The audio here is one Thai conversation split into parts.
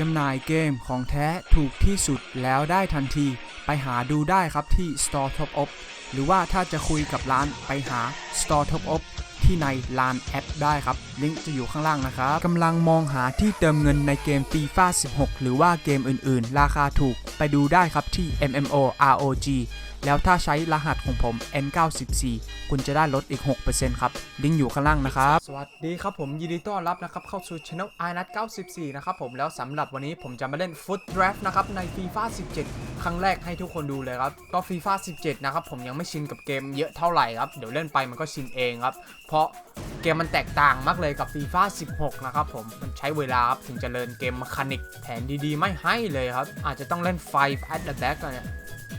จำหน่ายเกมของแท้ถูกที่สุดแล้วได้ทันที ไปหาดูได้ครับที่ Store Top Up หรือว่าถ้าจะคุยกับร้านไปหา Store Top Up ที่ในลานแอปได้ครับ ลิงก์จะอยู่ข้างล่างนะครับกำลังมองหาที่เติมเงินในเกม FIFA 16 หรือว่าเกมอื่นๆ ราคาถูกไปดูได้ครับที่ MMO ROG แล้วถ้าใช้รหัสของผม N94 คุณจะได้ลดอีก 6%ครับ ลิงก์อยู่ข้างล่างนะครับ สวัสดีครับผมยินดีต้อนรับนะครับ เข้าสู่ Channel i n a t 94 นะครับผมแล้วสำหรับวันนี้ผมจะมาเล่น Foot Draft นะครับใน FIFA 17 ครั้งแรกให้ทุกคนดูเลยครับ ก็ FIFA 17 นะครับผมยังไม่ชินกับเกมเยอะเท่าไหร่ครับ เดี๋ยวเล่นไปมันก็ชินเองครับเพราะเกมมันแตกต่างมากเลยกับ FIFA 16 นะครับผม มันใช้เวลาถึงจะเลินเกมมคานิกแผนดีๆ ไม่ให้เลยครับ อาจจะต้องเล่น 5 at the back เนี่ย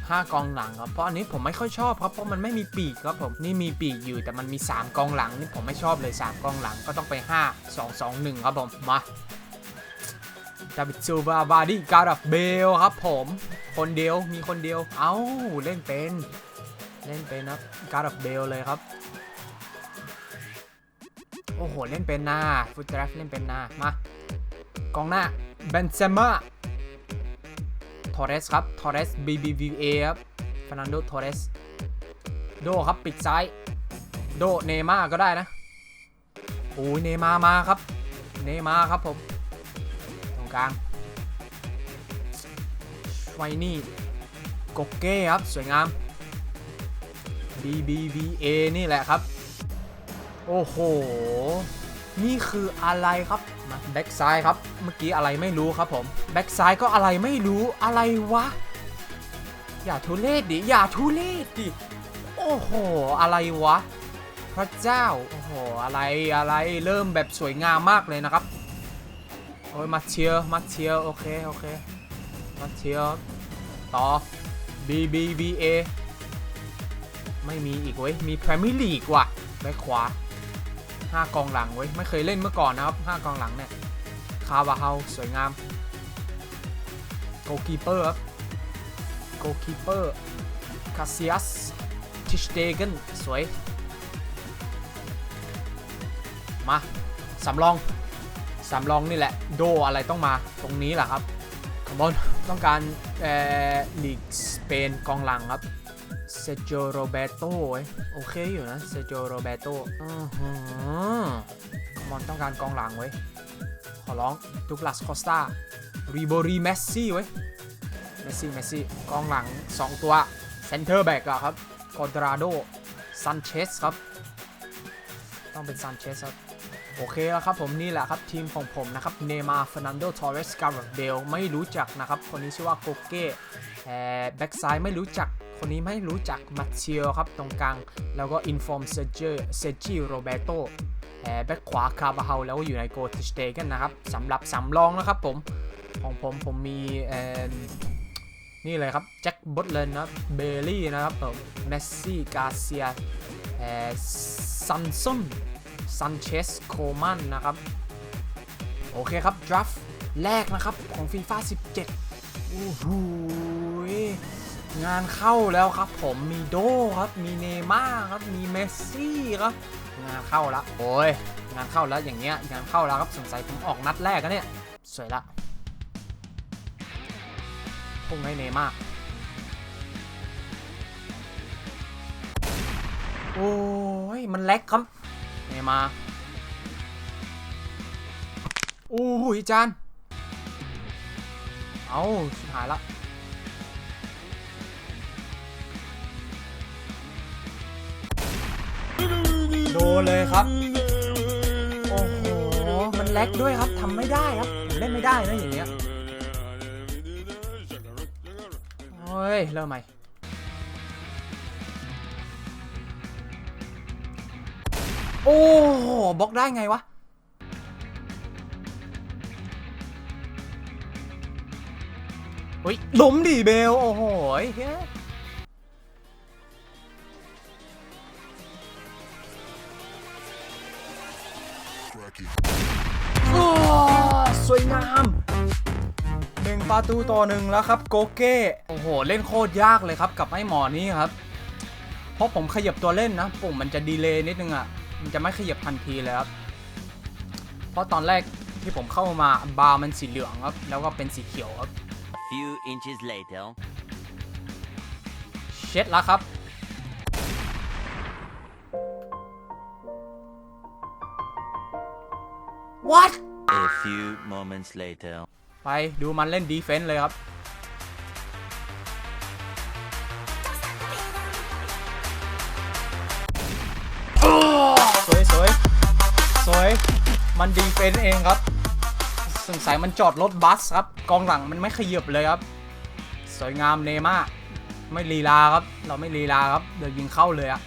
ห้ากองหลังครับ เพราะอันนี้ผมไม่ค่อยชอบครับ เพราะมันไม่มีปีกครับผม นี่มีปีกอยู่แต่มันมี 3 กองหลังนี่ผมไม่ชอบเลย 3 กองหลังก็ต้องไป 5 2 2 1 ครับผม มาดาวิดซูบาบาดี้การ์ดเบลครับผม คนเดียวมีคนเดียว เอ้าเล่นเป็น เล่นเป็นครับการ์ดเบลเลยครับ อ้โห เล่นเป็นหน้าฟุตเทรฟเล่นเป็นหน้ามากองหน้าเบนเซม่าทอร์เรสครับ ทอร์เรส BBVA ครับฟ e นันโด ทอร์เรส โดครับ ปิดซ้าย โด เนม่าก็ได้นะ โอ้ยเนม่ามาครับ เนม่าครับผม ตรงกลาง ไวนี่โกเก้ครับ สวยงาม BBVA นี่แหละครับ โอ้โห นี่คืออะไรครับ มาแบ็กซ้ายครับ เมื่อกี้อะไรไม่รู้ครับผม แบ็กซ้ายก็อะไรไม่รู้ อะไรวะ อย่าทุเลศดิ อย่าทุเลศดิ โอ้โห อะไรวะ พระเจ้า โอ้โห อะไร อะไร เริ่มแบบสวยงามมากเลยนะครับ โอ้ยมาเชียร์มาเชียร์โอเค โอเค มาเชียร์ต่อ BBVA ไม่มีอีกเว้ย มี Premier League ว่ะแบ็คขวา ห้ากองหลังเว้ยไม่เคยเล่นเมื่อก่อนนะครับห้ากองหลังเนี่ยคาบาเฮาสวยงามโกคีเปอร์ครับโกคีเปอร์คาเซียสทิชเดเกนสวย มาสำรองสำรองนี่แหละ โดอะไรต้องมาตรงนี้แหละครับคอมบอนต้องการเอ่อลีกสเปนกองหลังครับ เซโจโรเบโตโอเคอยู่นะเซโจโรเบโตอือหือมอนต้องการกองหลังไว้ยขอร้องดุกลัสคอสตารีโบรีเมสซี่ไว้ยเมสซี่เมสซี่กองหลัง 2 ตัวเซนเตอร์แบ็กอะครับกอดราโดซันเชสครับ ต้องเป็นซันเชสครับโอเคแล้วครับผมนี่แหละครับทีมของผมนะครับเนมาฟนันโดทอร์เรสการ์เบลไม่รู้จักนะครับ คนนี้ชื่อว่าโกเก้แแบ็กซ้ายไม่รู้จัก คนนี้ไม่รู้จักมาเชียครับตรงกลาง แล้วก็อินฟอร์มเซเจอร์เซจิโรเบโตแบ็กขวาคาบาเฮาแล้วก็อยู่ในโกติสเตกันนะครับสำหรับสำรองนะครับผม ของผมผมมีนี่เลยครับแจ็คบอตเลนนะเบลลี่นะครับผมเมสซี่กาเซียซันซอนซันเชสโคมันนะครับ โอเคครับดราฟแรกนะครับของฟีฟ่า17 โอ้โห งานเข้าแล้วครับผมมีโดครับมีเนม่าครับมีเมสซี่ครับงานเข้าล้วโอ้ยงานเข้าแล้วอย่างเงี้ยงานเข้าแล้วครับสงสัยผมออกนัดแรกกันเนี่ยสวยละพุ่งให้เนม่าโอ้ยมันเล็กครับเนย์มาโอ้ยจานเอาชิบหายละ โดนเลยครับ โอ้โห มันแลกด้วยครับทำไม่ได้ครับ เล่นไม่ได้นะอย่างเงี้ยโอ้ย เริ่มใหม่โอ้โหบล็อกได้ไงวะ เฮ้ยล้มดิเบล โอ้โหเฮ้ย สวยงามหนึ่งประตูต่อหนึ่งแล้วครับโกเก้โอ้โห เล่นโคตรยากเลยครับกับไอ้หมอนี้ครับ เพราะผมขยับตัวเล่นนะปุ่มมันจะดีเลย์นิดนึงอะ มันจะไม่ขยับทันทีเลยครับ เพราะตอนแรกที่ผมเข้ามาบาร์มันสีเหลืองครับ แล้วก็เป็นสีเขียวครับ Few inches later. เช็ดแล้วครับ What A few moments later. ไปดูมันเล่นดีเฟนส์เลยครับ สวยสวยสวย มันดีเฟนส์เองครับ สงสัยมันจอดรถบัสครับ กองหลังมันไม่ขยับเลยครับ สวยงามเนม่าไม่ลีลาครับ เราไม่ลีลาครับ เดี๋ยวยิงเข้าเลยอะ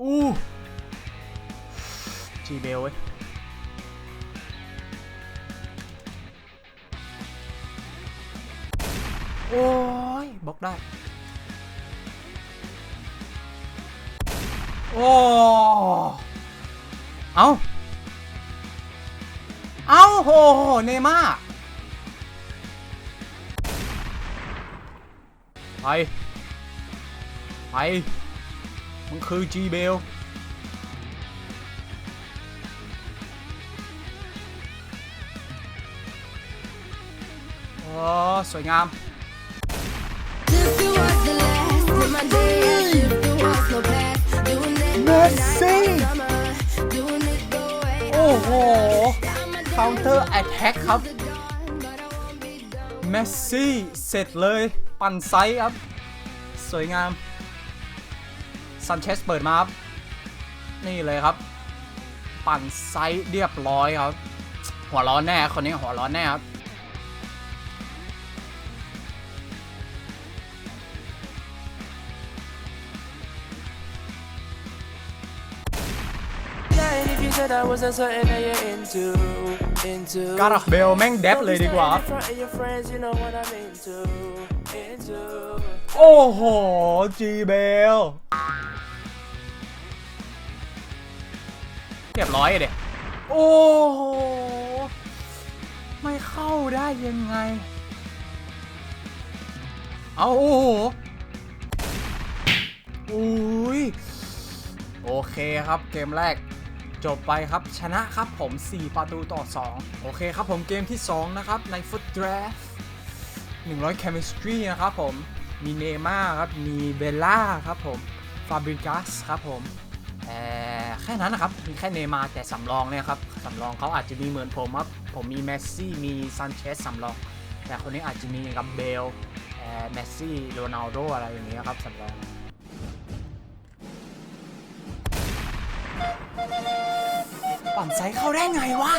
อู้จีเบลเว้ยโอ้ยบล็อกได้ โอ้ เอาเอาโหเนม่าไป ไป มันคือจีเบล โอ้ สวยงาม If it was the last of my days, if there was no past, doing it Messi summer, doing it the way โอ้โห counter attack ครับ เมสซี่เสร็จเลย ปั่นไซส์ครับ สวยงาม ซันเชสเปิดมาครับ นี่เลยครับ ปั่นไซส์เรียบร้อยครับ หัวร้อนแน่คนนี้หัวร้อนแน่ครับการ์กเบลแม่งเด็บเลยดีกว่า โอ้โหจีเบล เรียบร้อยเด็โอ้โห ไม่เข้าได้ยังไง เอาโอ้โหอุ้ยโอเคครับเกมแรกจบไปครับชนะครับผม 4 ประตูต่อ 2 โอเคครับผมเกมที่ 2 นะครับใน Foot Draft 100 Chemistry นะครับผม มีเนม่าครับ มีเบลล่าครับผม ฟาบริกัสครับผมเแค่นั้นนะครับ มีแค่เนม่าแต่สำรองเนี่ยครับสำรองเขาอาจจะมีเหมือนผมครับ ผมมีเมสซี่มีซันเชสสำรอง แต่คนนี้อาจจะมีกับเบลเอ่อเมสซี่โรนัลโดอะไรอย่างเงี้ยครับสำรองปั่นไซส์เข้าได้ไงวะ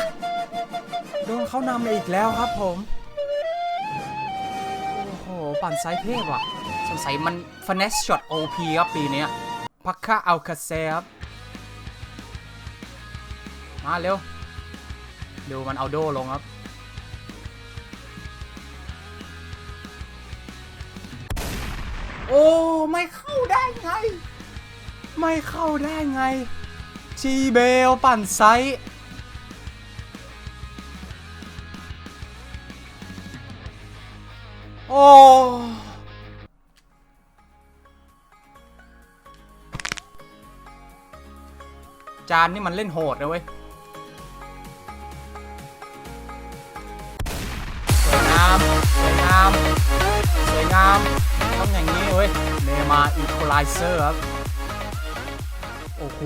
โดนเขานำมาอีกแล้วครับผม โอ้โห ปั่นไซส์เทพว่ะ สงสัยมันฟ n น s ช็อต OP ครับปีเนี้ยพักค่าเอาคาเซครับ มาเร็ว ดูมันเอาโดลงครับโอ้ ไม่เข้าได้ไง ไม่เข้าได้ไงจีเบลปั่นไซส์โอ้จานนี่มันเล่นโหดนะเว้ย วยงามต้องอย่างนี้เว้ยเนมาอีโคไลเซอร์ครับ โอ้โห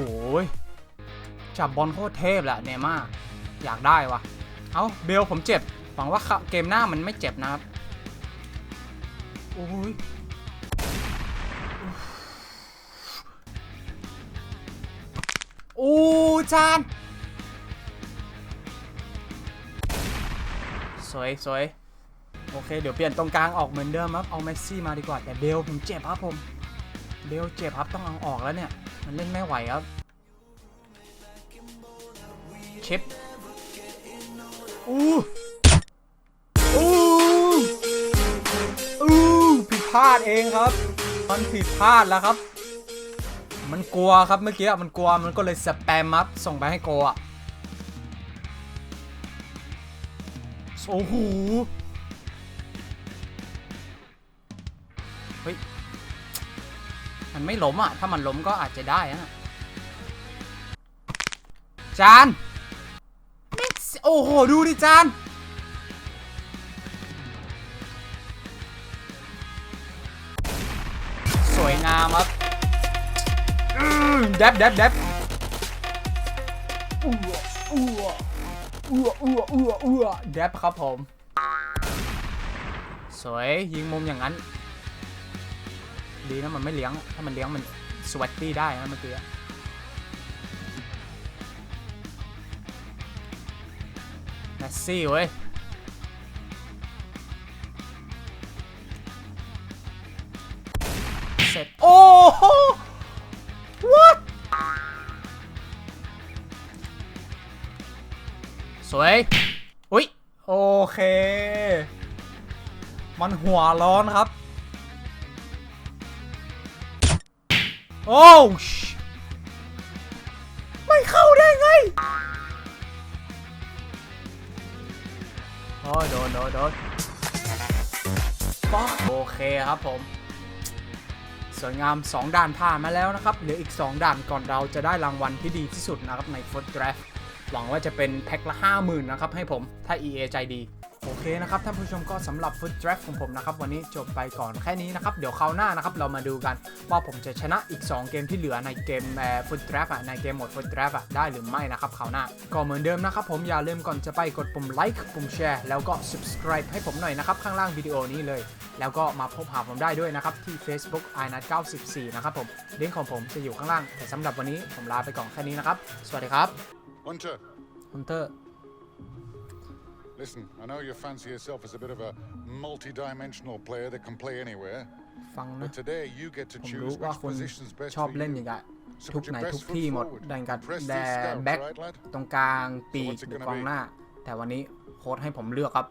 จับบอลโคตรเทพแหละเนม่าอยากได้วะเอาเบลผมเจ็บ หวังว่าเกมหน้ามันไม่เจ็บนะครับ โอ้ยโอ้จานสวยสวย โอเค เดี๋ยวเปลี่ยนตรงกลางออกเหมือนเดิมครับ เอาเมสซี่มาดีกว่า แต่เบลผมเจ็บครับผม เบลเจ็บครับต้องเอาออกแล้วเนี่ย มันเล่นไม่ไหวครับ ชิปอู้อู้อู้ผิดพลาดเองครับ มันผิดพลาดแล้วครับ มันกลัวครับเมื่อกี้มันกลัวมันก็เลยสแปมครับส่งไปให้โกอะโอ้โห ฮ้ย มันไม่ล้มอะ ถ้ามันล้มก็อาจจะได้นะจานโอ้โห ดูดิจานสวยงามครับอืมแดบแดบแดบอ้วอ้วอ้วอ้วอ้วอ้วแดบครับผม สวย ยิงมุมอย่างนั้น ดีนะมันไม่เลี้ยง ถ้ามันเลี้ยงมันสวัตตี้ได้นะเมื่อกี้แมสซี่เว้ยเสร็จ โอ้โห what สวย อุ๊ยโอเค มันหัวร้อนครับ อ้ชไม่เข้าได้ไงโอ้ยโดนโดนโดนป๊อกโอเคครับผม สวยงาม 2 ด่านผ่านมาแล้วนะครับ เหลืออีก 2 ด่านก่อนเราจะได้รางวัลที่ดีที่สุดนะครับใน Foot Draft หวังว่าจะเป็นแพ็คละ 50,000 นะครับให้ผม ถ้า EA ใจดี โอเคนะครับท่านผู้ชมก็สำหรับ Foot Draft ของผมนะครับวันนี้จบไปก่อนแค่นี้นะครับ เดี๋ยวคราวหน้านะครับเรามาดูกันว่าผมจะชนะอีก 2 เกมที่เหลือในเกมเอ่อ Foot Draft อะในเกมโหมด Foot Draft อะได้หรือไม่นะครับคราวหน้า ก็เหมือนเดิมนะครับผมอย่าลืมก่อนจะไปกดปุ่ม like ปุ่มแชร์แล้วก็ subscribe ให้ผมหน่อยนะครับข้างล่างวิดีโอนี้เลย แล้วก็มาพบหาผมได้ด้วยนะครับที่ Facebook i n a t 94นะครับผมลิงก์ของผมจะอยู่ข้างล่างแต่สำหรับวันนี้ผมลาไปก่อนแค่นี้นะครับสวัสดีครับ Hunter, คุณเตอร์ listen, I know you fancy yourself as a bit of a multi-dimensional player that can play anywhere, ฟังนะ but today you get to ผม choose รู้ว่า which คุณ position's best ชอบ for เล่น you. อย่างกะ So ทุก put your ไหน best ทุก foot ที่หมด forward. ดันกัด Press แด these scouts, แบ็ก right, lad? ตรงกลางปีก what's it หรือ gonna กอง be? หน้า แต่วันนี้โค้ดให้ผมเลือกครับ